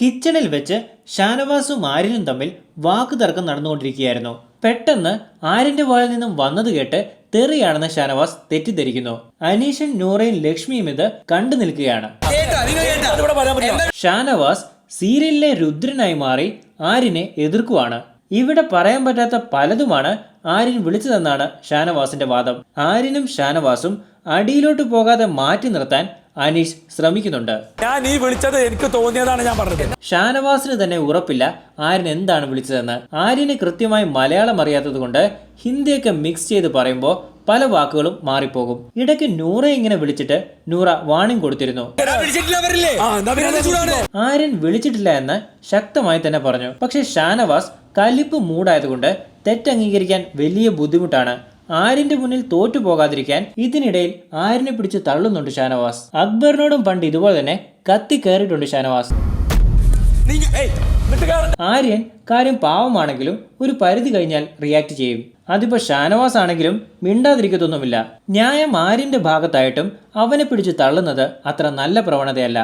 കിച്ചണിൽ വെച്ച് ഷാനവാസും ആര്യനും തമ്മിൽ വാക്കുതർക്കം നടന്നുകൊണ്ടിരിക്കുകയായിരുന്നു. പെട്ടെന്ന് ആര്യന്റെ വായിൽ നിന്നും വന്നത് കേട്ട് തെറിയാണെന്ന് ഷാനവാസ് തെറ്റിദ്ധരിക്കുന്നു. അനീഷൻ നൂറയും ലക്ഷ്മിയും ഇത് കണ്ടു നിൽക്കുകയാണ്. ഷാനവാസ് സീരിയലിലെ രുദ്രനായി മാറി ആര്യനെ എതിർക്കുവാണ്. ഇവിടെ പറയാൻ പറ്റാത്ത പലതുമാണ് ആര്യൻ വിളിച്ചതെന്നാണ് ഷാനവാസിന്റെ വാദം. ആര്യനും ഷാനവാസും അടിയിലോട്ട് പോകാതെ മാറ്റി നിർത്താൻ അനീഷ് ശ്രമിക്കുന്നുണ്ട്. ഞാൻ ഈ വിളിച്ചത് എനിക്ക് തോന്നിയതാണ് ഞാൻ പറഞ്ഞത്. ഷാനവാസിന് തന്നെ ഉറപ്പില്ല ആര്യൻ എന്താണ് വിളിച്ചതെന്ന്. ആര്യന് കൃത്യമായി മലയാളം അറിയാത്തത് കൊണ്ട് ഹിന്ദിയൊക്കെ മിക്സ് ചെയ്ത് പറയുമ്പോൾ പല വാക്കുകളും മാറിപ്പോകും. ഇടയ്ക്ക് നൂറ ഇങ്ങനെ വിളിച്ചിട്ട് നൂറ വാണിംഗ് കൊടുത്തിരുന്നു. ആര്യൻ വിളിച്ചിട്ടില്ല എന്ന് ശക്തമായി തന്നെ പറഞ്ഞു. പക്ഷെ ഷാനവാസ് കലിപ്പ് മൂടായതുകൊണ്ട് തെറ്റംഗീകരിക്കാൻ വലിയ ബുദ്ധിമുട്ടാണ്. ആര്യന്റെ മുന്നിൽ തോറ്റു പോകാതിരിക്കാൻ ഇതിനിടയിൽ ആരിനെ പിടിച്ച് തള്ളുന്നുണ്ട് ഷാനവാസ്. അക്ബറിനോടും പണ്ട് ഇതുപോലെ തന്നെ കത്തി കയറിയിട്ടുണ്ട് ഷാനവാസ്. ആര്യൻ കാര്യം പാവമാണെങ്കിലും ഒരു പരിധി കഴിഞ്ഞാൽ റിയാക്ട് ചെയ്യും. അതിപ്പോ ഷാനവാസ് ആണെങ്കിലും മിണ്ടാതിരിക്കത്തൊന്നുമില്ല. ന്യായം ആരിന്റെ ഭാഗത്തായിട്ടും അവനെ പിടിച്ച് തള്ളുന്നത് അത്ര നല്ല പ്രവണതയല്ല?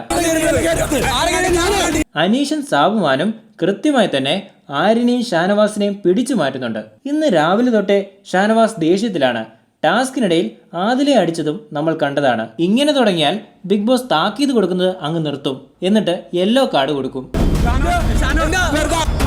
അനീഷൻ സാബുമാനും കൃത്യമായി തന്നെ ആരിനെയും ഷാനവാസിനെയും പിടിച്ചു മാറ്റുന്നുണ്ട്. ഇന്ന് രാവിലെ തൊട്ടേ ഷാനവാസ് ദേഷ്യത്തിലാണ്. ടാസ്കിനിടയിൽ ആദിലെ അടിച്ചതും നമ്മൾ കണ്ടതാണ്. ഇങ്ങനെ തുടങ്ങിയാൽ ബിഗ് ബോസ് താക്കീത് കൊടുക്കുന്നത് അങ്ങ് നിർത്തും. എന്നിട്ട് യെല്ലോ കാർഡ് കൊടുക്കും?